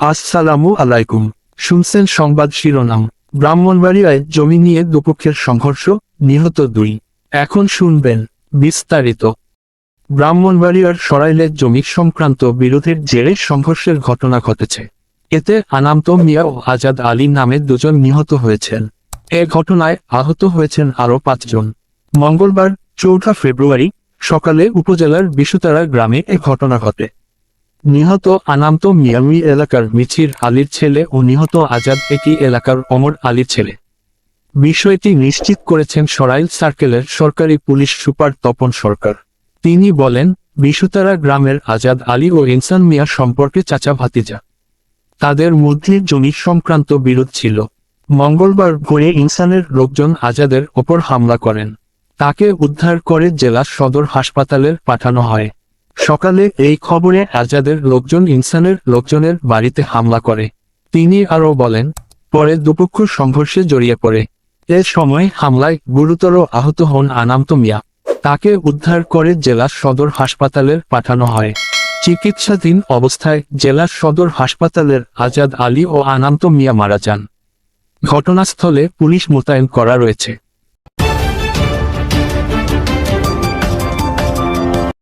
আসসালামু আলাইকুম। শুনছেন সংবাদ শিরোনাম। ব্রাহ্মণবাড়িয়ায় জমি নিয়ে দুপক্ষের সংঘর্ষ, নিহত দুই। এখন শুনবেন বিস্তারিত। ব্রাহ্মণবাড়িয়ার সরাইলে জমি সংক্রান্ত বিরোধের জেরে সংঘর্ষের ঘটনা ঘটেছে। এতে আনামত মিয়া ও আজাদ আলী নামে দুজন নিহত হয়েছেন। এ ঘটনায় আহত হয়েছেন আরও পাঁচজন। মঙ্গলবার, চৌঠা ফেব্রুয়ারি, সকালে উপজেলার বিশুতারা গ্রামে এ ঘটনা ঘটে। নিহত আনামত মিয়ামি এলাকার মিছির আলীর ছেলে ও নিহত আজাদ একই এলাকার অমর আলীর ছেলে। বিষয়টি নিশ্চিত করেছেন সরাইল সার্কেলের সরকারি পুলিশ সুপার তপন সরকার। তিনি বলেন বিশুতারা গ্রামের আজাদ আলী ও ইনসান মিয়া সম্পর্কে চাচা ভাতিজা। তাদের মধ্যে জমি সংক্রান্ত বিরোধ ছিল। মঙ্গলবার ভোরে ইনসানের লোকজন আজাদের ওপর হামলা করেন। তাকে উদ্ধার করে জেলা সদর হাসপাতালে পাঠানো হয়। সকালে এই খবরে আজাদের লোকজন ইনসানের লোকজনের বাড়িতে হামলা করে। তিনি আরও বলেন, পরে দুপক্ষ সংঘর্ষে জড়িয়ে পড়ে। এ সময় হামলায় গুরুতর আহত হন আনামত মিয়া। তাকে উদ্ধার করে জেলা সদর হাসপাতালে পাঠানো হয়। চিকিৎসাধীন অবস্থায় জেলা সদর হাসপাতালের আজাদ আলী ও আনান্ত মিয়া মারা যান। ঘটনাস্থলে পুলিশ মোতায়েন করা রয়েছে।